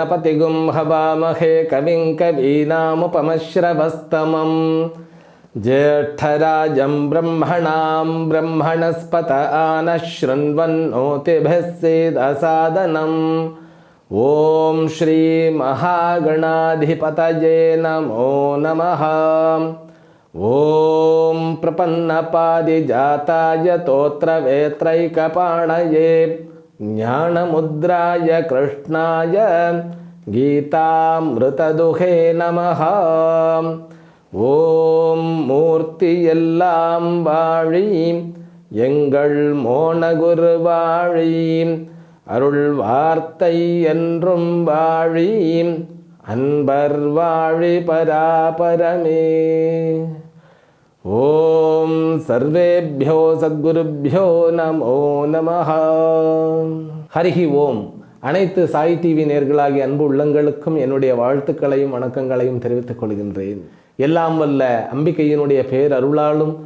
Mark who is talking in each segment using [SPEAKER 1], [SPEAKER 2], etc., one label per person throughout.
[SPEAKER 1] गणपतिगुं हवामहे कविं कवीनामुपमश्रवस्तमं ज्येष्ठराजं ब्रह्मणां ब्रह्मणस्पत आनः शृण्वन्नोतिभिः सेदसादनम् ॐ श्रीमहागणाधिपतये नमो नमः ॐ प्रपन्नपादिजाताय तोत्रवेत्रैकपाणये ஞானமுத்ராய கிருஷ்ணாய கீதாமிருததுகே நமஹா. ஓம் மூர்த்தி எல்லாம் வாழி எங்கள் மோனகுரு வாழி அருள் வார்த்தை என்றும் வாழி அன்பர் வாழி பராபரமே. ஓம் சர்வேபியோ சத்குருபியோ நமோ நமஹ. ஹரிஹி ஓம். அனைத்து சாய் டிவி நேர்களாகிய அன்பு உள்ளங்களுக்கும் என்னுடைய வாழ்த்துக்களையும் வணக்கங்களையும் தெரிவித்துக் கொள்கின்றேன். எல்லாம் வல்ல அம்பிகையினுடைய பேரருளாலும்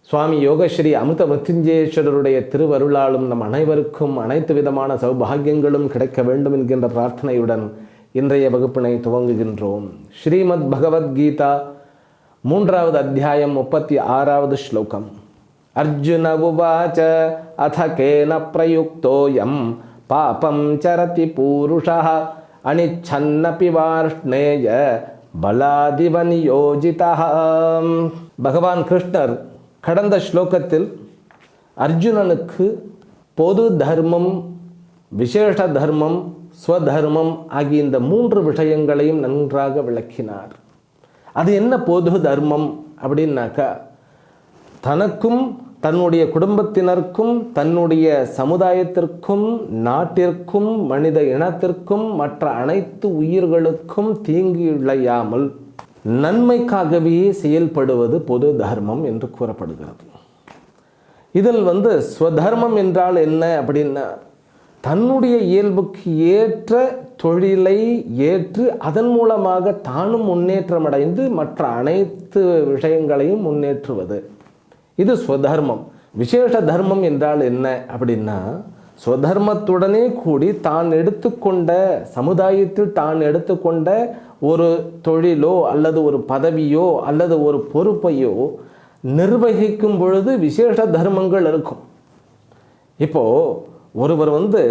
[SPEAKER 1] சுவாமி யோகஸ்ரீ அமிர்த மிருத்யுஞ்சேஸ்வரருடைய திருவருளாலும் நம் அனைவருக்கும் அனைத்து விதமான சௌபாகியங்களும் கிடைக்க வேண்டும் என்கின்ற பிரார்த்தனையுடன் இன்றைய வகுப்பினை துவங்குகின்றோம். ஸ்ரீமத் பகவத்கீதா மூன்றாவது அத்தியாயம் முப்பத்தி ஆறாவது ஸ்லோகம். அர்ஜுன உவாச்ச அத கேன பிரயுக்தோயம் பாபம் சரதி பூருஷா அனிச்சன்னபி வார்ஷ்ணேய பலாதிவ நியோஜிதா பகவான் கிருஷ்ணர் கடந்த ஸ்லோகத்தில் அர்ஜுனனுக்கு பொது தர்மம் விசேஷ தர்மம் ஸ்வதர்மம் ஆகிய இந்த மூன்று விஷயங்களையும் நன்றாக விளக்கினார். அது என்ன பொது தர்மம் அப்படின்னாக்கா தனக்கும் தன்னுடைய குடும்பத்தினருக்கும் தன்னுடைய சமுதாயத்திற்கும் நாட்டிற்கும் மனித இனத்திற்கும் மற்ற அனைத்து உயிர்களுக்கும் தீங்கு இழையாமல் நன்மைக்காகவே செயல்படுவது பொது தர்மம் என்று கூறப்படுகிறது. இதில் வந்து ஸ்வதர்மம் என்றால் என்ன அப்படின்னா தன்னுடைய இயல்புக்கு ஏற்ற தொழிலை ஏற்று அதன் மூலமாக தானும் முன்னேற்றம் அடைந்து மற்ற அனைத்து விஷயங்களையும் முன்னேற்றுவது. இது ஸ்வதர்மம். விசேஷ தர்மம் என்றால் என்ன அப்படின்னா ஸ்வதர்மத்துடனே கூடி தான் எடுத்துக்கொண்ட சமுதாயத்தில் தான் எடுத்துக்கொண்ட ஒரு தொழிலோ அல்லது ஒரு பதவியோ அல்லது ஒரு பொறுப்பையோ நிர்வகிக்கும் பொழுது விசேஷ தர்மங்கள் இருக்கும். இப்போ ஒருவர் வந்து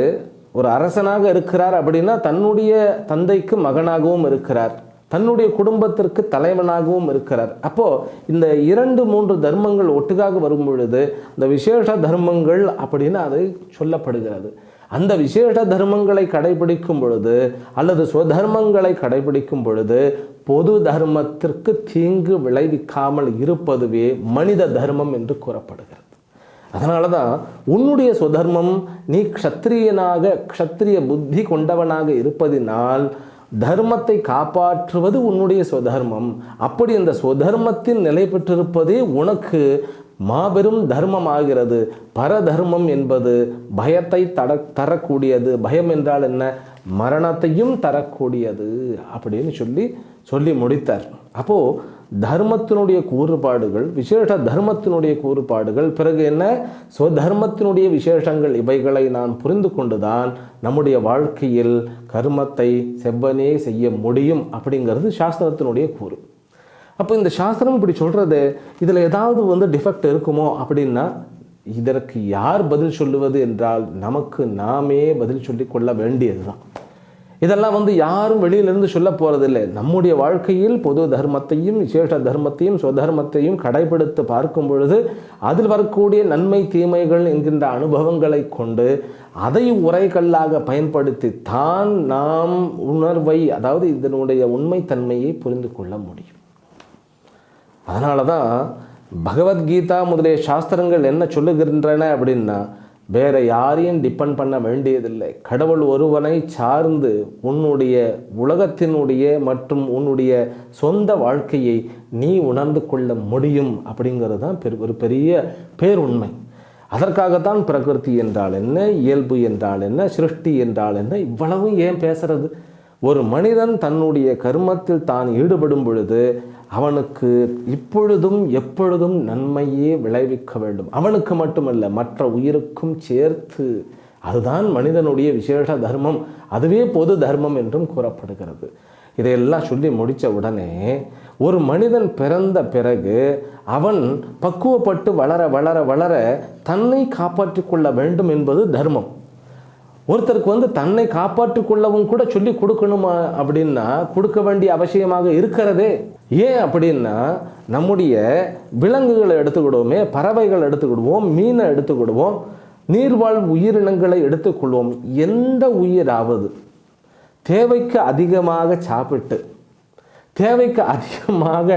[SPEAKER 1] ஒரு அரசனாக இருக்கிறார் அப்படின்னா தன்னுடைய தந்தைக்கு மகனாகவும் இருக்கிறார். தன்னுடைய குடும்பத்திற்கு தலைவனாகவும் இருக்கிறார். அப்போ இந்த இரண்டு மூன்று தர்மங்கள் ஒட்டுக்காக வரும் பொழுது இந்த விசேஷ தர்மங்கள் அப்படின்னு அது சொல்லப்படுகிறது. அந்த விசேஷ தர்மங்களை கடைபிடிக்கும் பொழுது அல்லது சுதர்மங்களை கடைபிடிக்கும் பொழுது பொது தர்மத்திற்கு தீங்கு விளைவிக்காமல் இருப்பதுவே மனித தர்மம் என்று கூறப்படுகிறது. அதனால தான் உன்னுடைய சுதர்மம் நீ க்ஷத்திரியனாக க்ஷத்திரிய புத்தி கொண்டவனாக இருப்பதினால் தர்மத்தை காப்பாற்றுவது உன்னுடைய சுதர்மம் அப்படி அந்த சுதர்மத்தில் நிலை பெற்றிருப்பதே உனக்கு மாபெரும் தர்மமாகிறது. பரதர்மம் என்பது பயத்தை தட தரக்கூடியது. பயம் என்றால் என்ன? மரணத்தையும் தரக்கூடியது. அப்படின்னு சொல்லி சொல்லி முடித்தார். அப்போது தர்மத்தினுடைய கூறுபாடுகள் விசேஷ தர்மத்தினுடைய கூறுபாடுகள் பிறகு என்ன? ஸ்வதர்மத்தினுடைய விசேஷங்கள் இவைகளை நான் புரிந்து கொண்டுதான் நம்முடைய வாழ்க்கையில் கர்மத்தை செவ்வனே செய்ய முடியும் அப்படிங்கிறது சாஸ்திரத்தினுடைய கூறு. அப்போ இந்த சாஸ்திரம் இப்படி சொல்கிறது இதில் ஏதாவது வந்து டிஃபெக்ட் இருக்குமோ அப்படின்னா இதற்கு யார் பதில் சொல்லுவது என்றால் நமக்கு நாமே பதில் சொல்லிக்கொள்ள வேண்டியது தான் இதெல்லாம் வந்து யாரும் வெளியிலிருந்து சொல்ல போகிறதில்லை நம்முடைய வாழ்க்கையில் பொது தர்மத்தையும் விசேஷ தர்மத்தையும் சுதர்மத்தையும் கடைபிடித்து பார்க்கும் பொழுது அதில் வரக்கூடிய நன்மை தீமைகள் என்கின்ற அனுபவங்களை கொண்டு அதை உரைகல்லாக பயன்படுத்தி தான் நாம் உணர்வை அதாவது இதனுடைய உண்மைத்தன்மையை புரிந்து கொள்ள முடியும். அதனால தான் பகவத்கீதா முதலிய சாஸ்திரங்கள் என்ன சொல்லுகின்றன அப்படின்னா வேற யாரையும் டிபெண்ட் பண்ண வேண்டியதில்லை. கடவுள் ஒருவனை சார்ந்து உன்னுடைய உலகத்தினுடைய மற்றும் உன்னுடைய சொந்த வாழ்க்கையை நீ உணர்ந்து கொள்ள முடியும் அப்படிங்கிறது தான் பெரு ஒரு பெரிய பேருண்மை. அதற்காகத்தான் பிரகிருதி என்றால் என்ன இயல்பு என்றால் என்ன சிருஷ்டி என்றால் என்ன இவ்வளவும் ஏன் பேசுறது? ஒரு மனிதன் தன்னுடைய கர்மத்தில் தான் ஈடுபடும் பொழுது அவனுக்கு இப்பொழுதும் எப்பொழுதும் நன்மையே விளைவிக்க வேண்டும். அவனுக்கு மட்டுமல்ல மற்ற உயிருக்கும் சேர்த்து அதுதான் மனிதனுடைய விசேஷ தர்மம். அதுவே பொது தர்மம் என்றும் கூறப்படுகிறது. இதையெல்லாம் சொல்லி முடித்த உடனே ஒரு மனிதன் பிறந்த பிறகு அவன் பக்குவப்பட்டு வளர வளர வளர தன்னை காப்பாற்றிக் கொள்ள வேண்டும் என்பது தர்மம். ஒருத்தருக்கு வந்து தன்னை காப்பாற்றிக் கொள்ளவும் கூட சொல்லி கொடுக்கணுமா அப்படின்னா கொடுக்க வேண்டிய அவசியமாக இருக்கிறதே. ஏன் அப்படின்னா நம்முடைய விலங்குகளை எடுத்துக்கிடுவோமே பறவைகள் எடுத்துக்கிடுவோம் மீனை எடுத்துக்கிடுவோம் நீர்வாழ் உயிரினங்களை எடுத்துக்கொள்வோம். எந்த உயிராவது தேவைக்கு அதிகமாக சாப்பிட்டு தேவைக்கு அதிகமாக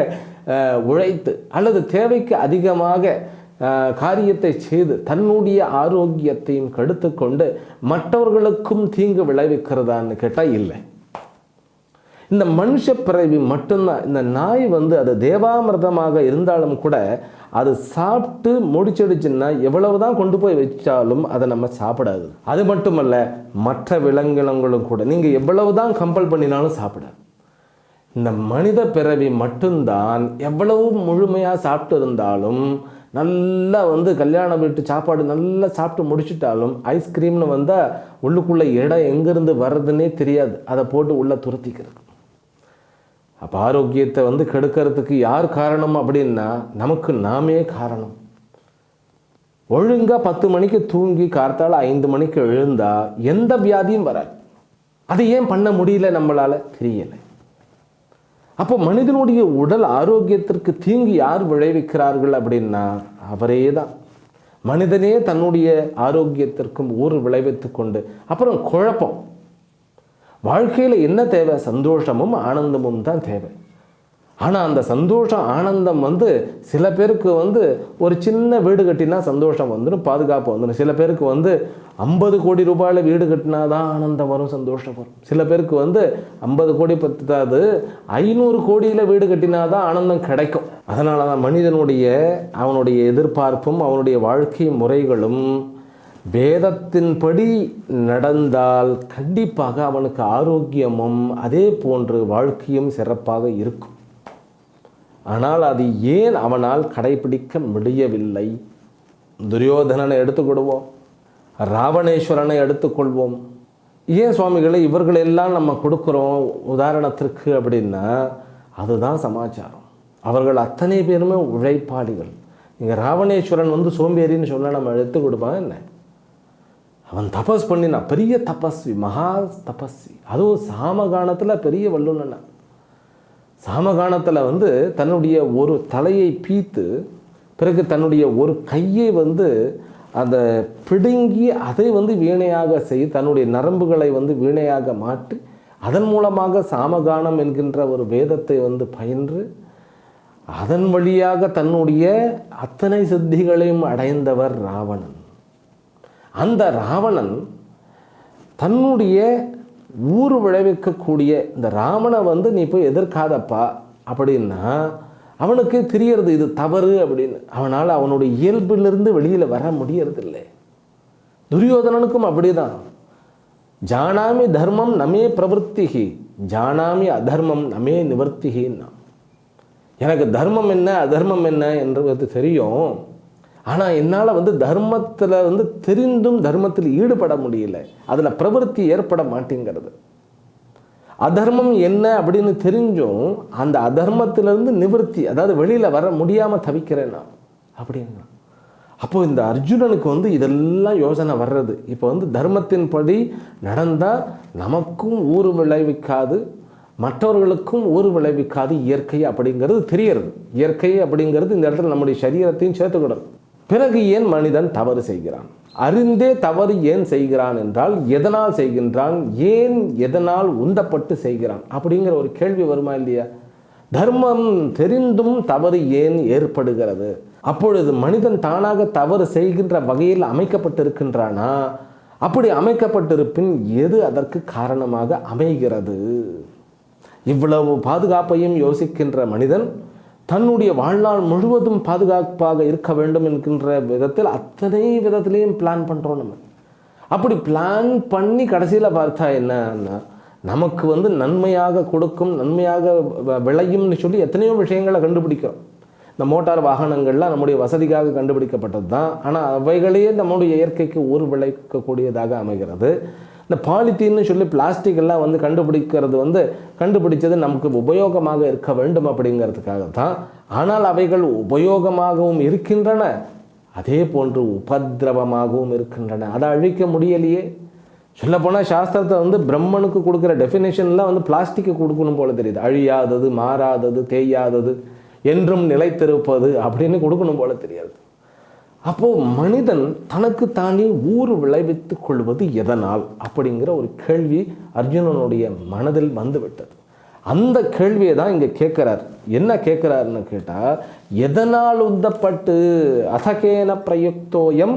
[SPEAKER 1] உழைத்து அல்லது தேவைக்கு அதிகமாக காரியத்தை செய்து தன்னுடைய ஆரோக்கியத்தையும் கெடுத்து கொண்டு மற்றவர்களுக்கும் தீங்கு விளைவிக்கிறதான்னு கேட்டால் இல்லை. இந்த மனுஷ பிறவி மட்டும்தான். இந்த நாய் வந்து அது தேவாமிர்தமாக இருந்தாலும் கூட அது சாப்பிட்டு முடிச்சிடுச்சுன்னா எவ்வளவுதான் கொண்டு போய் வச்சாலும் அதை நம்ம சாப்பிடாது. அது மட்டுமல்ல மற்ற விலங்கினங்களும் கூட. நீங்கள் எவ்வளவுதான் கம்பல் பண்ணினாலும் சாப்பிடாது. இந்த மனித பிறவி மட்டும்தான் எவ்வளவு முழுமையாக சாப்பிட்டு இருந்தாலும் நல்லா வந்து கல்யாணம் வீட்டு சாப்பாடு நல்லா சாப்பிட்டு முடிச்சிட்டாலும் ஐஸ்கிரீம்னு வந்தால் உள்ளுக்குள்ளே இடம் எங்கேருந்து வர்றதுன்னே தெரியாது. அதை போட்டு உள்ளே துரத்திக்கிறது. அப்போ ஆரோக்கியத்தை வந்து கெடுக்கிறதுக்கு யார் காரணம் அப்படின்னா நமக்கு நாமே காரணம். ஒழுங்காக பத்து மணிக்கு தூங்கி கார்த்தால் ஐந்து மணிக்கு எழுந்தால் எந்த வியாதியும் வராது. அதை ஏன் பண்ண முடியல நம்மளால? தெரியலை. அப்போ மனிதனுடைய உடல் ஆரோக்கியத்திற்கு தீங்கு யார் விளைவிக்கிறார்கள் அப்படின்னா அவரே தான் மனிதனே தன்னுடைய ஆரோக்கியத்திற்கும் ஊர் விளைவித்து கொண்டு அப்புறம் குழப்பம். வாழ்க்கையில் என்ன தேவை? சந்தோஷமும் ஆனந்தமும் தான் தேவை. ஆனால் அந்த சந்தோஷம் ஆனந்தம் வந்து சில பேருக்கு வந்து ஒரு சின்ன வீடு கட்டினா சந்தோஷம் வந்துடும் பாதுகாப்பு வந்துடும் சில பேருக்கு வந்து ஐம்பது கோடி ரூபாயில் வீடு கட்டினா தான் ஆனந்தம் வரும் சந்தோஷம் வரும். சில பேருக்கு வந்து ஐம்பது கோடி பத்தாது ஐநூறு கோடியில் வீடு கட்டினா தான் ஆனந்தம் கிடைக்கும். அதனால தான் மனிதனுடைய அவனுடைய எதிர்பார்ப்பும் அவனுடைய வாழ்க்கை முறைகளும் வேதத்தின்படி நடந்தால் கண்டிப்பாக அவனுக்கு ஆரோக்கியமும் அதே போன்று வாழ்க்கையும் சிறப்பாக இருக்கும். ஆனால் அது ஏன் அவனால் கடைபிடிக்க முடியவில்லை? துரியோதனனை எடுத்துக்கொள்வோம் ராவணேஸ்வரனை எடுத்துக்கொள்வோம். ஏன் சுவாமிகளை இவர்களெல்லாம் நம்ம கொடுக்குறோம் உதாரணத்திற்கு அப்படின்னா அதுதான் சமாச்சாரம். அவர்கள் அத்தனை பேருமே உழைப்பாளிகள். இங்கே ராவணேஸ்வரன் வந்து சோம்பேறின்னு சொன்னால் நம்ம எடுத்து கொடுப்பான் என்ன? அவன் தபஸ் பண்ணினான் பெரிய தபஸ்வி மகா தபஸ்வி. அதுவும் சாமகானத்தில் பெரிய வல்லுனன் சாமகானத்தில் வந்து தன்னுடைய ஒரு தலையை பீத்து பிறகு தன்னுடைய ஒரு கையை வந்து அந்த பிடுங்கி அதை வந்து வீணையாக செய்து தன்னுடைய நரம்புகளை வந்து வீணையாக மாற்றி அதன் மூலமாக சாமகானம் என்கின்ற ஒரு வேதத்தை வந்து பயின்று அதன் வழியாக தன்னுடைய அத்தனை சித்திகளையும் அடைந்தவர் ராவணன். அந்த ராவணன் தன்னுடைய ஊர் விளைவிக்கக்கூடிய இந்த ராமனை வந்து நீ போய் எதிர்க்காதப்பா அப்படின்னா அவனுக்கு தெரியறது இது தவறு அப்படின்னு. அவனால் அவனுடைய இயல்பிலிருந்து வெளியில் வர முடியறதில்லை. துரியோதனனுக்கும் அப்படிதான். ஜானாமி தர்மம் நமே பிரவருத்திகி ஜானாமி அதர்மம் நமே நிவர்த்திகின்னா எனக்கு தர்மம் என்ன அதர்மம் என்ன என்றது தெரியும். ஆனால் என்னால் வந்து தர்மத்தில் வந்து தெரிந்தும் தர்மத்தில் ஈடுபட முடியல. அதில் பிரவருத்தி ஏற்பட மாட்டேங்கிறது. அதர்மம் என்ன அப்படின்னு தெரிஞ்சும் அந்த அதர்மத்திலிருந்து நிவர்த்தி அதாவது வெளியில் வர முடியாமல் தவிக்கிறேன் நான் அப்படின்னா. அப்போது இந்த அர்ஜுனனுக்கு வந்து இதெல்லாம் யோசனை வர்றது. இப்போ வந்து தர்மத்தின்படி நடந்தால் நமக்கும் ஊறு விளைவிக்காது மற்றவர்களுக்கும் ஊறு விளைவிக்காது இயற்கை அப்படிங்கிறது தெரியறது இயற்கை அப்படிங்கிறது இந்த இடத்துல நம்முடைய சரீரத்தையும் சேர்த்துக்கூடாது. பிறகு ஏன் மனிதன் தவறு செய்கிறான்? அறிந்தே தவறு ஏன் செய்கிறான் என்றால் எதனால் செய்கின்றான்? ஏன் எதனால் உந்தப்பட்டு செய்கிறான்? அப்படிங்கிற ஒரு கேள்வி வருமா இல்லையா? தர்மம் தெரிந்தும் தவறு ஏன் ஏற்படுகிறது? அப்பொழுது மனிதன் தானாக தவறு செய்கின்ற வகையில் அமைக்கப்பட்டிருக்கின்றானா? அப்படி அமைக்கப்பட்டிருப்பின் எது அதற்கு காரணமாக அமைகிறது? இவ்வளவு பாதுகாப்பையும் யோசிக்கின்ற மனிதன் தன்னுடைய வாழ்நாள் முழுவதும் பாதுகாப்பாக இருக்க வேண்டும் என்கின்ற விதத்தில் அத்தனை விதத்திலையும் பிளான் பண்ணுறோம் நம்ம. அப்படி பிளான் பண்ணி கடைசியில் பார்த்தா என்னன்னா நமக்கு வந்து நன்மையாக கொடுக்கும் நன்மையாக வ- விளையும்னு சொல்லி எத்தனையோ விஷயங்களை கண்டுபிடிக்கிறோம். இந்த மோட்டார் வாகனங்கள்லாம் நம்முடைய வசதிக்காக கண்டுபிடிக்கப்பட்டது தான் ஆனால் அவைகளையே நம்முடைய இயற்கைக்கு ஊர் விளைவிக்கக்கூடியதாக அமைகிறது. இந்த பாலித்தீன்னு சொல்லி பிளாஸ்டிக் எல்லாம் வந்து கண்டுபிடிக்கிறது வந்து கண்டுபிடிச்சது நமக்கு உபயோகமாக இருக்க வேண்டும் அப்படிங்கிறதுக்காக தான் ஆனால் அவைகள் உபயோகமாகவும் இருக்கின்றன. அதே போன்று உபத்திரவமாகவும் இருக்கின்றன. அதை அழிக்க முடியலையே. சொல்லப்போனால் சாஸ்திரத்தை வந்து பிரம்மனுக்கு கொடுக்குற டெஃபினேஷன்லாம் வந்து பிளாஸ்டிக்கு கொடுக்கணும் போல தெரியுது. அழியாதது மாறாதது தேயாதது என்றும் நிலைத்திருப்பது அப்படின்னு கொடுக்கணும் போல தெரியாது. அப்போ மனிதன் தனக்கு தானே ஊறு விளைவித்துக் கொள்வது எதனால் அப்படிங்கிற ஒரு கேள்வி அர்ஜுனனுடைய மனதில் வந்துவிட்டது. அந்த கேள்வியை தான் இங்கே கேட்குறார். என்ன கேட்குறாருன்னு கேட்டால் எதனால் உந்தப்பட்டு அசகேன பிரயுக்தோயம்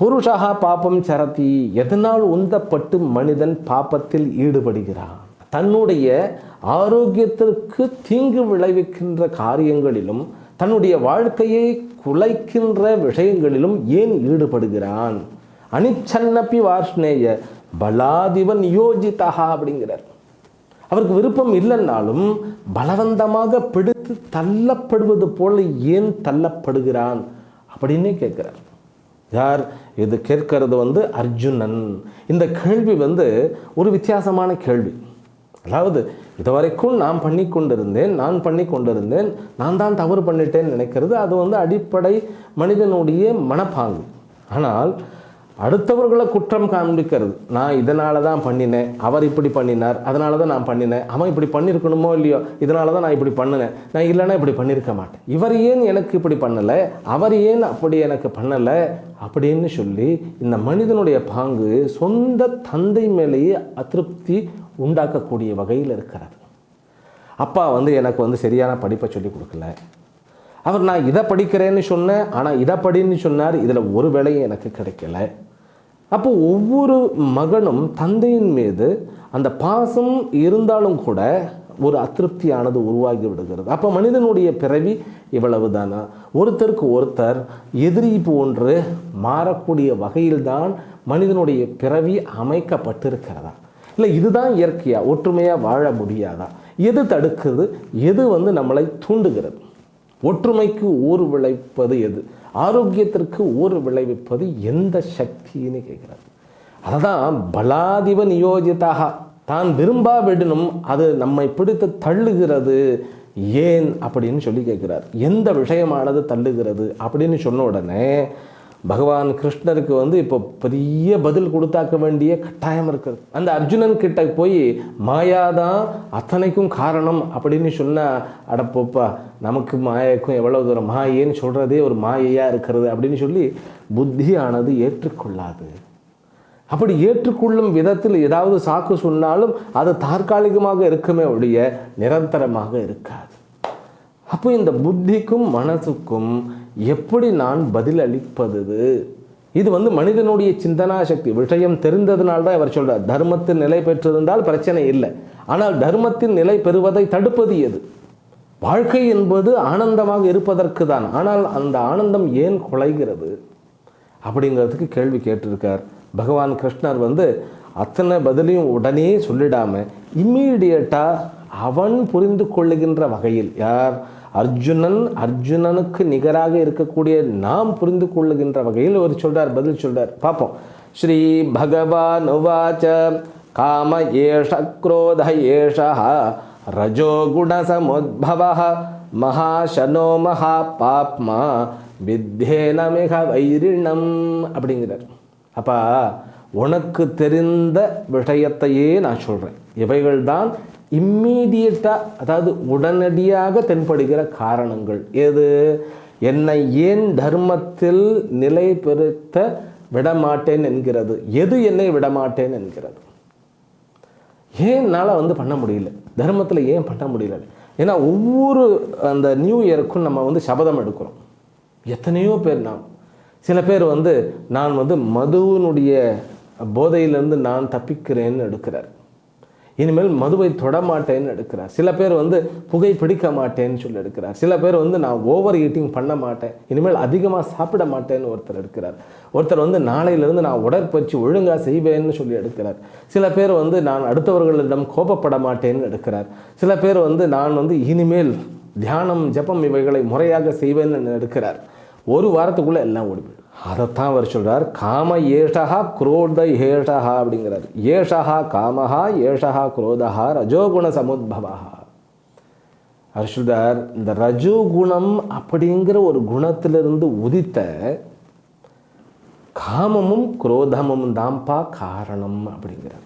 [SPEAKER 1] புருஷா பாப்பம் சரதி எதனால் உந்தப்பட்டு மனிதன் பாப்பத்தில் ஈடுபடுகிறான்? தன்னுடைய ஆரோக்கியத்திற்கு தீங்கு விளைவிக்கின்ற காரியங்களிலும் தன்னுடைய வாழ்க்கையை குலைக்கின்ற விஷயங்களிலும் ஏன் ஈடுபடுகிறான்? அனிச்சன்னப்பி வார்ஷ்ணேய பலாதிபன் நியோஜிதா அப்படிங்கிறார். அவருக்கு விருப்பம் இல்லைன்னாலும் பலவந்தமாக பிடித்து தள்ளப்படுவது போல ஏன் தள்ளப்படுகிறான் அப்படின்னே கேட்கிறார். யார்? இது கேட்கறது வந்து அர்ஜுனன். இந்த கேள்வி வந்து ஒரு வித்தியாசமான கேள்வி. அதாவது இதுவரைக்கும் நான் பண்ணி கொண்டிருந்தேன் நான் பண்ணி கொண்டிருந்தேன் நான் தான் தவறு பண்ணிட்டேன்னு நினைக்கிறது அது வந்து அடிப்படை மனிதனுடைய மனப்பாங்கு. ஆனால் அடுத்தவர்களை குற்றம் காண்பிக்கிறது. நான் இதனால தான் பண்ணினேன் அவர் இப்படி பண்ணினார் அதனால தான் நான் பண்ணினேன் அவன் இப்படி பண்ணியிருக்கணுமோ இல்லையோ இதனால தான் நான் இப்படி பண்ணினேன் நான் இல்லைன்னா இப்படி பண்ணியிருக்க மாட்டேன். இவர் ஏன் எனக்கு இப்படி பண்ணலை அவர் ஏன் அப்படி எனக்கு பண்ணலை அப்படின்னு சொல்லி இந்த மனிதனுடைய பாங்கு சொந்த தந்தை மேலேயே அதிருப்தி உண்டாக்கக்கூடிய வகையில் இருக்கிறது. அப்பா வந்து எனக்கு வந்து சரியான படிப்பை சொல்லி கொடுக்கல. அவர் நான் இதை படிக்கிறேன்னு சொன்னேன் ஆனால் இதை படின்னு சொன்னார் இதில் ஒரு வேலையும் எனக்கு கிடைக்கல. அப்போ ஒவ்வொரு மகனும் தந்தையின் மீது அந்த பாசம் இருந்தாலும் கூட ஒரு அதிருப்தியானது உருவாகி விடுகிறது. அப்போ மனிதனுடைய பிறவி இவ்வளவு தானா ஒருத்தருக்கு ஒருத்தர் எதிரி போன்று மாறக்கூடிய வகையில்தான் மனிதனுடைய பிறவி அமைக்கப்பட்டிருக்கிறதா? இல்லை இதுதான் இயற்கையாக ஒற்றுமையாக வாழ முடியாதா? எது தடுக்குது எது வந்து நம்மளை தூண்டுகிறது? ஒற்றுமைக்கு ஊர் விளைவிப்பது எது? ஆரோக்கியத்திற்கு ஊர் விளைவிப்பது எந்த சக்தின்னு கேட்குறது அதுதான் பலாதிப நியோஜிதாக தான் விரும்பா விடணும் அது நம்மை பிடித்து தள்ளுகிறது. ஏன்? அப்படின்னு சொல்லி கேட்கிறார். எந்த விஷயமானது தள்ளுகிறது? அப்படின்னு சொன்ன உடனே பகவான் கிருஷ்ணருக்கு வந்து இப்போ பெரிய பதில் கொடுத்தாக்க வேண்டிய கட்டாயம் இருக்குது. அந்த அர்ஜுனன் கிட்ட போய் மாயாதான் அத்தனைக்கும் காரணம் அப்படின்னு சொன்னால் அடப்போப்பா நமக்கு மாயக்கும் எவ்வளவு தூரம் மாயேன்னு சொல்கிறதே ஒரு மாயையாக இருக்கிறது அப்படின்னு சொல்லி புத்தியானது ஏற்றுக்கொள்ளாது. அப்படி ஏற்றுக்கொள்ளும் விதத்தில் ஏதாவது சாக்கு சொன்னாலும் அது தற்காலிகமாக இருக்குமே ஒழிய நிரந்தரமாக இருக்காது. அப்போ இந்த புத்திக்கும் மனசுக்கும் எப்படி நான் பதில் அளிப்பது? இது வந்து மனிதனுடைய சிந்தனா சக்தி. விஷயம் தெரிந்ததுனால தான் இவர் சொல்கிறார் தர்மத்தின் நிலை பெற்றிருந்தால் பிரச்சனை இல்லை. ஆனால் தர்மத்தின் நிலை பெறுவதை தடுப்பது எது? வாழ்க்கை என்பது ஆனந்தமாக இருப்பதற்கு தான். ஆனால் அந்த ஆனந்தம் ஏன் குலைகிறது? அப்படிங்கிறதுக்கு கேள்வி கேட்டிருக்கார். பகவான் கிருஷ்ணர் வந்து அத்தனை பதிலையும் உடனே சொல்லிடாம இம்மீடியட்டாக அவன் புரிந்து கொள்ளுகின்ற வகையில் யார்? அர்ஜுனன் அர்ஜுனனுக்கு நிகராக இருக்கக்கூடிய நாம் புரிந்து கொள்ளுகின்ற வகையில் ஒரு சொல்றார் பதில் சொல்றார். பார்ப்போம். ஸ்ரீ பகவான் உவாச்ச காம ஏஷ குரோத ஏஷ ரஜோகுணசமுদ্ভவ மகாசனோ மகா பாப்மா வித்தேன மிக வைரிணம் அப்படிங்கிறார். அப்பா உனக்கு தெரிந்த விஷயத்தையே நான் சொல்கிறேன் இவைகள்தான் இம்மீடியட்டாக அதாவது உடனடியாக தென்படுகிற காரணங்கள் எது? என்னை ஏன் தர்மத்தில் நிலை பெறுத்த விடமாட்டேன் என்கிறது? எது என்னை விடமாட்டேன் என்கிறது? ஏன் என்னால் வந்து பண்ண முடியல? தர்மத்தில் ஏன் பண்ண முடியல? ஏன்னா ஒவ்வொரு அந்த நியூ இயருக்கும் நம்ம வந்து சபதம் எடுக்கிறோம். எத்தனையோ பேர் நாம். சில பேர் வந்து நான் வந்து மதுவினுடைய போதையிலிருந்து நான் தப்பிக்கிறேன்னு எடுக்கிறார். இனிமேல் மதுவை தொடமாட்டேன்னு எடுக்கிறார். சில பேர் வந்து புகை பிடிக்க மாட்டேன்னு சொல்லி எடுக்கிறார். சில பேர் வந்து நான் ஓவர் ஈட்டிங் பண்ண மாட்டேன். இனிமேல் அதிகமாக சாப்பிட மாட்டேன்னு ஒருத்தர் எடுக்கிறார். ஒருத்தர் வந்து நாளையிலேருந்து நான் உடற்பயிற்சி ஒழுங்காக செய்வேன்னு சொல்லி எடுக்கிறார். சில பேர் வந்து நான் அடுத்தவர்களிடம் கோபப்பட மாட்டேன்னு எடுக்கிறார். சில பேர் வந்து நான் வந்து இனிமேல் தியானம் ஜெபம் இவைகளை முறையாக செய்வேன்னு எடுக்கிறார். ஒரு வாரத்துக்குள்ளே எல்லாம் ஓடிவிடும் அதைத்தான் அவர் சொல்கிறார் காம ஏஷா குரோத ஏஷா அப்படிங்கிறார். ஏஷா காமஹா ஏஷா குரோதஹா ரஜோகுண சமுத்பவா அவர் இந்த ரஜோகுணம் அப்படிங்கிற ஒரு குணத்திலிருந்து உதித்த காமமும் குரோதமும் தான்ப்பா காரணம் அப்படிங்கிறார்.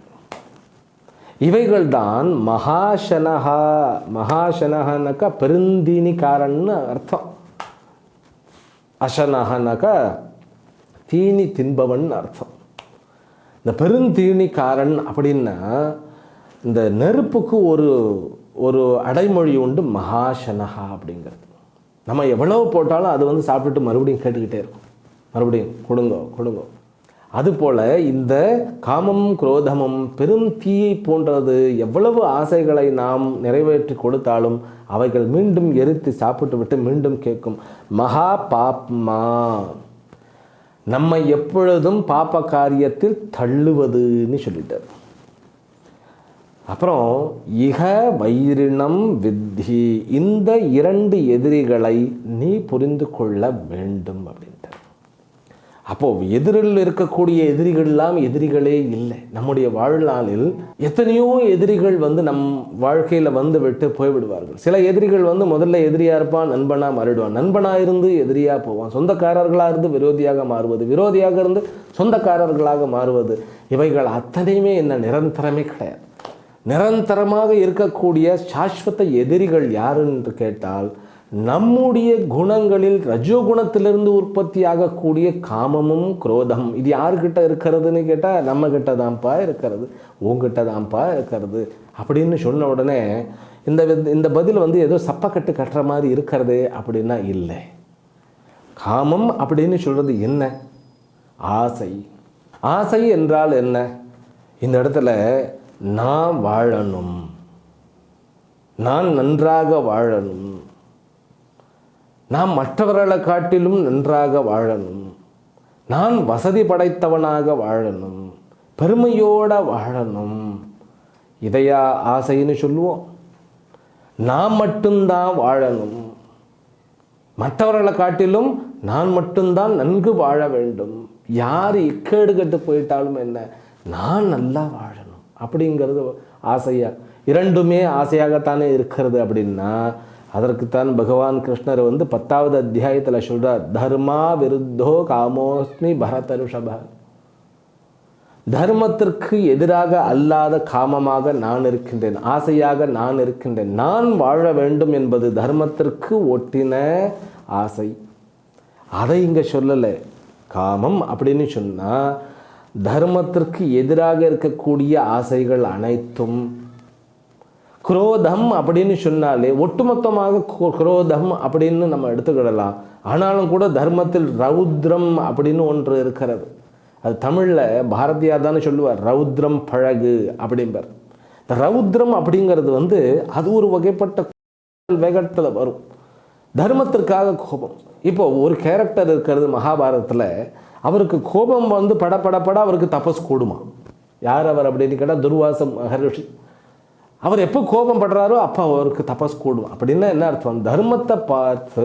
[SPEAKER 1] இவைகள் தான் மகாசனஹா. மகாசனஹனாக்கா காரணம்னு அர்த்தம். அசனஹனாக்கா தீனி தின்பவன் அர்த்தம். இந்த பெருந்தீனிக்காரன் அப்படின்னா இந்த நெருப்புக்கு ஒரு ஒரு அடைமொழி உண்டு மகாசனஹா அப்படிங்கிறது. நம்ம எவ்வளவு போட்டாலும் அது வந்து சாப்பிட்டுட்டு மறுபடியும் கேட்டுக்கிட்டே இருக்கும். மறுபடியும் கொடுங்கோ கொடுங்கோ. அதுபோல் இந்த காமம் குரோதமும் பெரும் தீயை போன்றது எவ்வளவு ஆசைகளை நாம் நிறைவேற்றி கொடுத்தாலும் அவைகள் மீண்டும் எரித்து சாப்பிட்டு விட்டு மீண்டும் கேட்கும் மகா பாப்மா. நம்மை எப்பொழுதும் பாப்ப காரியத்தில் தள்ளுவதுன்னு சொல்லிட்டார். அப்புறம் இக வைரினம் வித்தி இந்த இரண்டு எதிரிகளை நீ புரிந்து கொள்ள வேண்டும் அப்படின்னு அப்போது எதிரில் இருக்கக்கூடிய எதிரிகள்லாம் எதிரிகளே இல்லை. நம்முடைய வாழ்நாளில் எத்தனையோ எதிரிகள் வந்து நம் வாழ்க்கையில் வந்து விட்டு போய்விடுவார்கள். சில எதிரிகள் வந்து முதல்ல எதிரியா இருப்பான் நண்பனாக மாறிடுவான். நண்பனா இருந்து எதிரியாக போவான். சொந்தக்காரர்களாக இருந்து விரோதியாக மாறுவது விரோதியாக இருந்து சொந்தக்காரர்களாக மாறுவது இவைகள் அத்தனையுமே என்ன நிரந்தரமே கிடையாது. நிரந்தரமாக இருக்கக்கூடிய சாஸ்வத எதிரிகள் யாரு என்று கேட்டால் நம்முடைய குணங்களில் ரஜோகுணத்திலிருந்து உற்பத்தி ஆகக்கூடிய காமமும் குரோதம். இது யாருக்கிட்ட இருக்கிறதுன்னு கேட்டால் நம்ம கிட்ட தான்ப்பா இருக்கிறது உங்ககிட்ட தான்ப்பா இருக்கிறது அப்படின்னு சொன்ன உடனே இந்த வித்- இந்த பதில் வந்து ஏதோ சப்பக்கட்டு கட்டுற மாதிரி இருக்கிறது அப்படின்னா இல்லை. காமம் அப்படின்னு சொல்கிறது என்ன? ஆசை. ஆசை என்றால் என்ன? இந்த இடத்துல நான் வாழணும். நான் நன்றாக வாழணும். நாம் மற்றவர்களை காட்டிலும் நன்றாக வாழணும். நான் வசதி படைத்தவனாக வாழணும். பெருமையோட வாழணும். இதையா ஆசைன்னு சொல்லுவோம். நான் மட்டும்தான் வாழணும். மற்றவர்களை காட்டிலும் நான் மட்டும்தான் நன்கு வாழ வேண்டும். யார் இக்கேடு கட்டு போயிட்டாலும் என்ன நான் நல்லா வாழணும். அப்படிங்கிறது ஆசையா? இரண்டுமே ஆசையாகத்தானே இருக்கிறது அப்படின்னா அதற்குத்தான் பகவான் கிருஷ்ணர் வந்து பத்தாவது அத்தியாயத்தில் சொல்றார் தர்மா விருத்தோ காமோஸ்மி பரதருஷப. தர்மத்திற்கு எதிராக அல்லாத காமமாக நான் இருக்கின்றேன் ஆசையாக நான் இருக்கின்றேன் நான் வாழ வேண்டும் என்பது தர்மத்திற்கு ஒட்டின ஆசை. அதை இங்கே சொல்லலை. காமம் அப்படின்னு சொன்னா தர்மத்திற்கு எதிராக இருக்கக்கூடிய ஆசைகள் அனைத்தும் குரோதம் அப்படின்னு சொன்னாலே ஒட்டுமொத்தமாக கு- குரோதம் அப்படின்னு நம்ம எடுத்துக்கிடலாம். ஆனாலும் கூட தர்மத்தில் ரௌத்ரம் அப்படின்னு ஒன்று இருக்கிறது. அது தமிழில் பாரதியார் தானே சொல்லுவார் ரௌத்ரம் பழகு அப்படிம்பார். இந்த ரௌத்ரம் அப்படிங்கிறது வந்து அது ஒரு வகைப்பட்ட வேகத்தில் வரும். தர்மத்திற்காக கோபம். இப்போ ஒரு கேரக்டர் இருக்கிறது மகாபாரதத்தில் அவருக்கு கோபம் வந்து பட பட பட அவருக்கு தபஸ் கூடுமா? யார் அவர் அப்படின்னு கேட்டால் துர்வாசம் மகரிஷி. அவர் எப்போ கோபம் படுறாரோ அப்போ அவருக்கு தபஸ் கூடும் அப்படின்னா என்ன அர்த்தம்? தர்மத்தை பார்த்து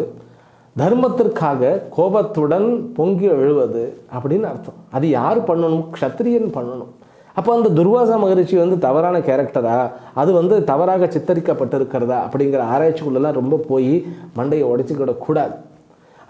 [SPEAKER 1] தர்மத்திற்காக கோபத்துடன் பொங்கி எழுவது அப்படின்னு அர்த்தம். அது யார் பண்ணணும்? க்ஷத்திரியன் பண்ணணும். அப்போ அந்த துர்வாசா மகரிஷி வந்து தவறான கேரக்டரா அது வந்து தவறாக சித்தரிக்கப்பட்டிருக்கிறதா? அப்படிங்கிற ஆராய்ச்சிக்குள்ளெல்லாம் ரொம்ப போய் மண்டையை உடைச்சிக்கிடக்கூடாது.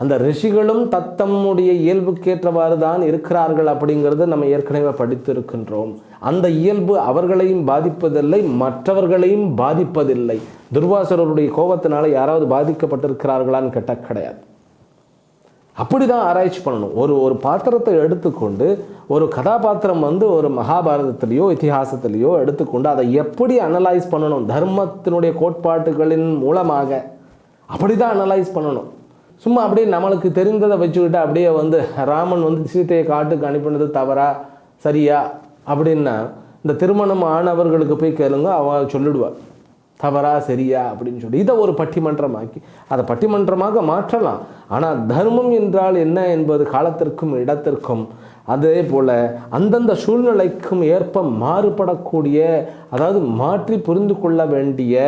[SPEAKER 1] அந்த ரிஷிகளும் தத்தம்முடைய இயல்புக்கேற்றவாறு தான் இருக்கிறார்கள் அப்படிங்கிறத நம்ம ஏற்கனவே படித்திருக்கின்றோம். அந்த இயல்பு அவர்களையும் பாதிப்பதில்லை மற்றவர்களையும் பாதிப்பதில்லை. துர்வாசரருடைய கோபத்தினால யாராவது பாதிக்கப்பட்டிருக்கிறார்களான்னு கேட்டால் கிடையாது. அப்படி தான் ஆராய்ச்சி பண்ணணும். ஒரு ஒரு பாத்திரத்தை எடுத்துக்கொண்டு ஒரு கதாபாத்திரம் வந்து ஒரு மகாபாரதத்திலேயோ இத்திஹாசத்திலேயோ எடுத்துக்கொண்டு அதை எப்படி அனலைஸ் பண்ணணும்? தர்மத்தினுடைய கோட்பாட்டுகளின் மூலமாக. அப்படி தான் அனலைஸ் பண்ணணும். சும்மா அப்படியே நம்மளுக்கு தெரிந்ததை வச்சுக்கிட்டு அப்படியே வந்து ராமன் வந்து சீத்தையை காட்டுக்கு அனுப்பினது தவறா சரியா அப்படின்னா இந்த திருமணம் ஆனவர்களுக்கு போய் கேளுங்க அவ சொல்லிடுவாள் தவறா சரியா அப்படின்னு சொல்லி. இதை ஒரு பட்டிமன்றமாக்கி அதை பட்டிமன்றமாக மாற்றலாம். ஆனால் தர்மம் என்றால் என்ன என்பது காலத்திற்கும் இடத்திற்கும். அதே போல் அந்தந்த சூழ்நிலைக்கும் ஏற்ப மாறுபடக்கூடிய அதாவது மாற்றி புரிந்து கொள்ள வேண்டிய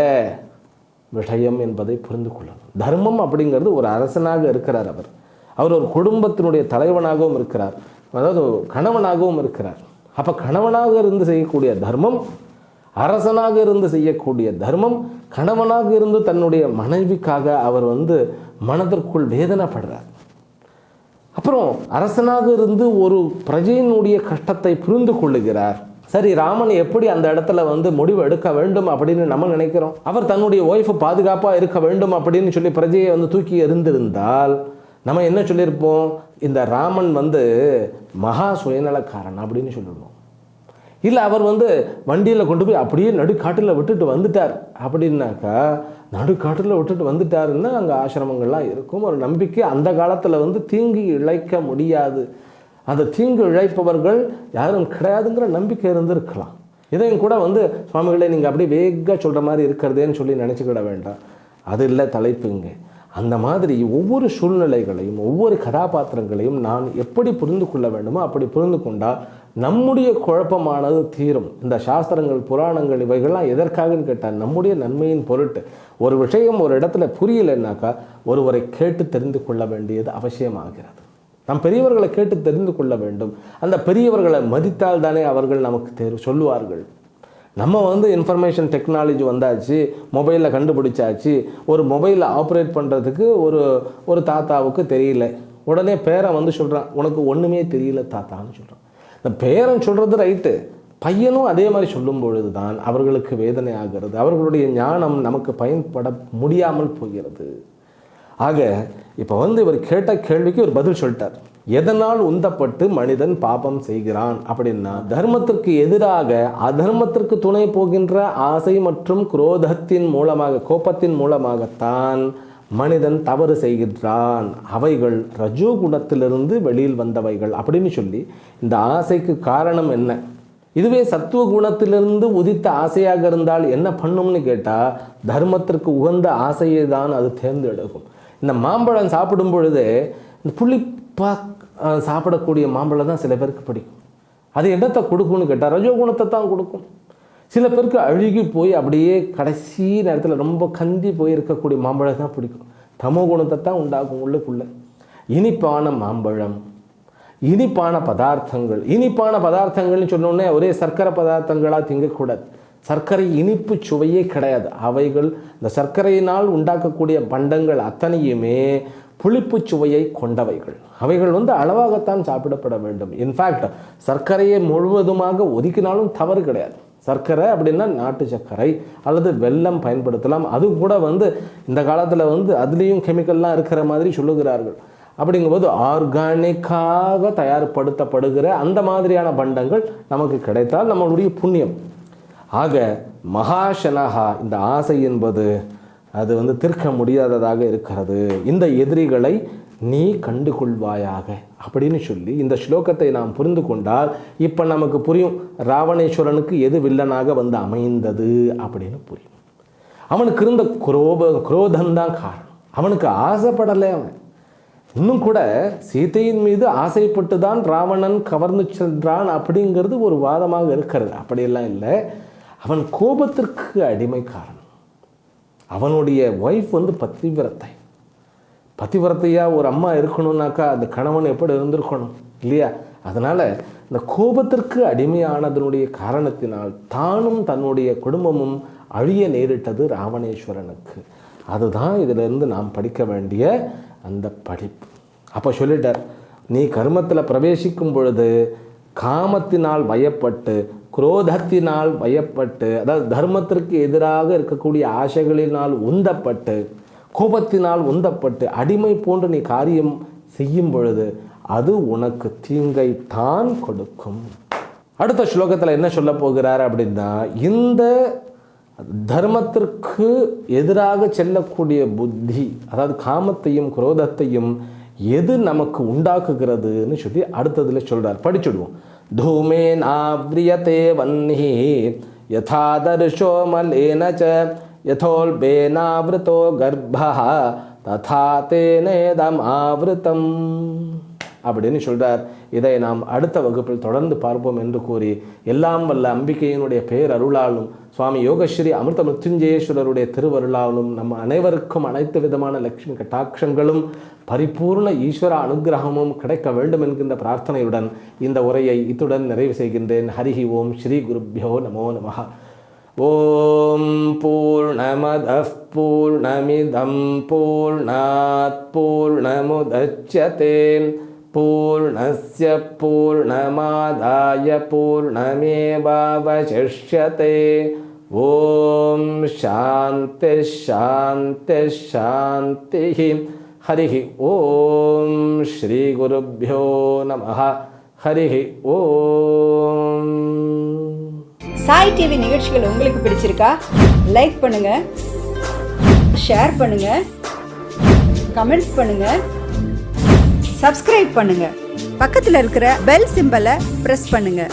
[SPEAKER 1] விஷயம் என்பதை புரிந்து கொள்ளணும். தர்மம் அப்படிங்கிறது ஒரு அரசனாக இருக்கிறார் அவர். அவர் ஒரு குடும்பத்தினுடைய தலைவனாகவும் இருக்கிறார். அதாவது கணவனாகவும் இருக்கிறார். அப்போ கணவனாக இருந்து செய்யக்கூடிய தர்மம் அரசனாக இருந்து செய்யக்கூடிய தர்மம் கணவனாக இருந்து தன்னுடைய மனைவிக்காக அவர் வந்து மனதிற்குள் வேதனைப்படுறார். அப்புறம் அரசனாக இருந்து ஒரு பிரஜையினுடைய கஷ்டத்தை புரிந்து கொள்ளுகிறார். சரி ராமன் எப்படி அந்த இடத்துல வந்து முடிவு எடுக்க வேண்டும் அப்படின்னு நம்ம நினைக்கிறோம்? அவர் தன்னுடைய ஒய்ஃபு பாதுகாப்பாக இருக்க வேண்டும் அப்படின்னு சொல்லி பிரஜையை வந்து தூக்கி எறிந்திருந்தால் நம்ம என்ன சொல்லியிருப்போம்? இந்த ராமன் வந்து மகா சுயநலக்காரன் அப்படின்னு சொல்லிடுவோம். இல்லை அவர் வந்து வண்டியில் கொண்டு போய் அப்படியே நடுக்காட்டில் விட்டுட்டு வந்துட்டார். அப்படின்னாக்கா நடுக்காட்டில் விட்டுட்டு வந்துட்டாருன்னா அங்கே ஆசிரமங்கள்லாம் இருக்கும். ஒரு நம்பிக்கை அந்த காலத்தில் வந்து தீங்கி இழைக்க முடியாது. அந்த தீங்கு இழைப்பவர்கள் யாரும் கிடையாதுங்கிற நம்பிக்கை இருந்திருக்கலாம். இதையும் கூட வந்து சுவாமிகளை நீங்கள் அப்படியே வேகாக சொல்கிற மாதிரி இருக்கிறதேன்னு சொல்லி நினச்சிக்கிட வேண்டாம். அது இல்லை தலைப்பு இங்கே. அந்த மாதிரி ஒவ்வொரு சூழ்நிலைகளையும் ஒவ்வொரு கதாபாத்திரங்களையும் நான் எப்படி புரிந்து கொள்ள வேண்டுமோ அப்படி புரிந்து கொண்டால் நம்முடைய குழப்பமானது தீரும். இந்த சாஸ்திரங்கள் புராணங்கள் இவைகள்லாம் எதற்காகன்னு கேட்டால் நம்முடைய நன்மையின் பொருட்டு. ஒரு விஷயம் ஒரு இடத்துல புரியலைன்னாக்கா ஒருவரை கேட்டு தெரிந்து கொள்ள வேண்டியது அவசியமாகிறது. நாம் பெரியவர்களை கேட்டு தெரிந்து கொள்ள வேண்டும். அந்த பெரியவர்களை மதித்தால் தானே அவர்கள் நமக்கு தேர்வு சொல்லுவார்கள். நம்ம வந்து இன்ஃபர்மேஷன் டெக்னாலஜி வந்தாச்சு மொபைலில் கண்டுபிடிச்சாச்சு ஒரு மொபைலை ஆப்ரேட் பண்ணுறதுக்கு ஒரு ஒரு தாத்தாவுக்கு தெரியல. உடனே பேரன் வந்து சொல்கிறான் உனக்கு ஒன்றுமே தெரியல தாத்தான்னு சொல்கிறான் இந்த பேரன் சொல்கிறது ரைட்டு பையனும் அதே மாதிரி சொல்லும் பொழுது தான் அவர்களுக்கு வேதனை ஆகிறது அவர்களுடைய ஞானம் நமக்கு பயன்பட முடியாமல் போகிறது. ஆக இப்போ வந்து இவர் கேட்ட கேள்விக்கு ஒரு பதில் சொல்லிட்டார். எதனால் உந்தப்பட்டு மனிதன் பாபம் செய்கிறான் அப்படின்னா தர்மத்திற்கு எதிராக அதர்மத்திற்கு துணை போகின்ற ஆசை மற்றும் குரோதத்தின் மூலமாக கோபத்தின் மூலமாகத்தான் மனிதன் தவறு செய்கின்றான். அவைகள் ரஜோ குணத்திலிருந்து வெளியில் வந்தவைகள் அப்படின்னு சொல்லி இந்த ஆசைக்கு காரணம் என்ன? இதுவே சத்துவ குணத்திலிருந்து உதித்த ஆசையாக இருந்தால் என்ன பண்ணும்னு கேட்டால் தர்மத்திற்கு உகந்த ஆசையை தான் அது தேர்ந்தெடுக்கும். இந்த மாம்பழம் சாப்பிடும் பொழுது இந்த புளிப்பா சாப்பிடக்கூடிய மாம்பழம் தான் சில பேருக்கு பிடிக்கும். அது என்னத்தை கொடுக்கும்னு கேட்டால் ரஜோ குணத்தை தான் கொடுக்கும். சில பேருக்கு அழுகி போய் அப்படியே கடைசி நேரத்தில் ரொம்ப கந்தி போய் இருக்கக்கூடிய மாம்பழம் தான் பிடிக்கும். தமோ குணத்தை தான் உண்டாகும் உள்ளுக்குள்ளே. இனிப்பான மாம்பழம் இனிப்பான பதார்த்தங்கள் இனிப்பான பதார்த்தங்கள்னு சொன்னோடனே ஒரே சர்க்கரை பதார்த்தங்களாக திங்கக்கூடாது. சர்க்கரை இனிப்பு சுவையே கிடையாது. அவைகள் இந்த சர்க்கரையினால் உண்டாக்கக்கூடிய பண்டங்கள் அத்தனையுமே புளிப்பு சுவையை கொண்டவைகள். அவைகள் வந்து அளவாகத்தான் சாப்பிடப்பட வேண்டும். இன்ஃபேக்ட் சர்க்கரையை முழுவதுமாக ஒதுக்கினாலும் தவறு கிடையாது. சர்க்கரை அப்படின்னா நாட்டு சர்க்கரை அல்லது வெல்லம் பயன்படுத்தலாம். அது கூட வந்து இந்த காலத்தில் வந்து அதுலேயும் கெமிக்கல்லாம் இருக்கிற மாதிரி சொல்லுகிறார்கள். அப்படிங்கும்போது ஆர்கானிக்காக தயார்படுத்தப்படுகிற அந்த மாதிரியான பண்டங்கள் நமக்கு கிடைத்தால் நம்மளுடைய புண்ணியம். ஆக மகாஷனஹா இந்த ஆசை என்பது அது வந்து தீர்க்க முடியாததாக இருக்கிறது. இந்த எதிரிகளை நீ கண்டுகொள்வாயாக அப்படின்னு சொல்லி இந்த ஸ்லோகத்தை நாம் புரிந்து கொண்டால் இப்போ நமக்கு புரியும் ராவணேஸ்வரனுக்கு எது வில்லனாக வந்து அமைந்தது அப்படின்னு புரியும். அவனுக்கு இருந்த குரோப குரோதந்தான் காரணம். அவனுக்கு ஆசைப்படலை அவன். இன்னும் கூட சீதையின் மீது ஆசைப்பட்டு தான் ராவணன் கவர்ந்து சென்றான் அப்படிங்கிறது ஒரு வாதமாக இருக்கிறது. அப்படியெல்லாம் இல்லை. அவன் கோபத்திற்கு அடிமைக்காரன் அவனுடைய ஒய்ஃப் வந்து பத்திவிரத்தை. பத்திவிரத்தையாக ஒரு அம்மா இருக்கணும்னாக்கா அந்த கணவன் எப்படி இருந்திருக்கணும் இல்லையா? அதனால் இந்த கோபத்திற்கு அடிமையானதனுடைய காரணத்தினால் தானும் தன்னுடைய குடும்பமும் அழிய நேரிட்டது ராவணேஸ்வரனுக்கு. அதுதான் இதிலிருந்து நாம் படிக்க வேண்டிய அந்த படிப்பு. அப்போ சொல்லிட்டார் நீ கர்மத்தில் பிரவேசிக்கும் பொழுது காமத்தினால் வயப்பட்டு குரோதத்தினால் வயப்பட்டு அதாவது தர்மத்திற்கு எதிராக இருக்கக்கூடிய ஆசைகளினால் உந்தப்பட்டு கோபத்தினால் உந்தப்பட்டு அடிமை போன்று நீ காரியம் செய்யும் பொழுது அது உனக்கு தீங்கை தான் கொடுக்கும். அடுத்த ஸ்லோகத்தில் என்ன சொல்ல போகிறார் அப்படின்னா இந்த தர்மத்திற்கு எதிராக செல்லக்கூடிய புத்தி அதாவது காமத்தையும் குரோதத்தையும் எது நமக்கு உண்டாக்குகிறதுன்னு சொல்லி அடுத்ததுல சொல்கிறார் படிச்சுடுவோம். धूमेनाव्रियते वह यथा दर्शो मलेन च यथोल्बेनावृतो गर्भः तथा तेनेदमावृतम्। அப்படின்னு சொல்றார் இதை நாம் அடுத்த வகுப்பில் தொடர்ந்து பார்ப்போம் என்று கூறி எல்லாம் வல்ல அம்பிகையினுடைய பெயர் அருளாலும் சுவாமி யோகஸ்ரீ அமிர்த மிருத்யுஞ்சயேஸ்வரருடைய திருவருளாலும் நம்ம அனைவருக்கும் அனைத்து விதமான லட்சுமி கட்டாட்சங்களும் பரிபூர்ண ஈஸ்வர அனுகிரகமும் கிடைக்க வேண்டும் என்கின்ற பிரார்த்தனையுடன் இந்த உரையை இத்துடன் நிறைவு செய்கின்றேன் ஹரிஹி ஓம் ஸ்ரீ குருப்பியோ நமோ நமஹ ॐ पूर्णमदः पूर्णमिदं पूर्णात् पूर्णमुदच्यते पूर्णस्य पूर्णमादाय पूर्णमेवावशिष्यते ॐ शान्तिः शान्तिः शान्तिः हरिः ॐ श्रीगुरुभ्यो नमः हरिः ॐ
[SPEAKER 2] சாய் டிவி நிகழ்ச்சிகள் உங்களுக்கு பிடிச்சிருக்கா லைக் பண்ணுங்க ஷேர் பண்ணுங்க கமெண்ட் பண்ணுங்க சப்ஸ்கிரைப் பண்ணுங்க. பக்கத்தில் இருக்கிற பெல் சிம்பலை பிரஸ் பண்ணுங்க.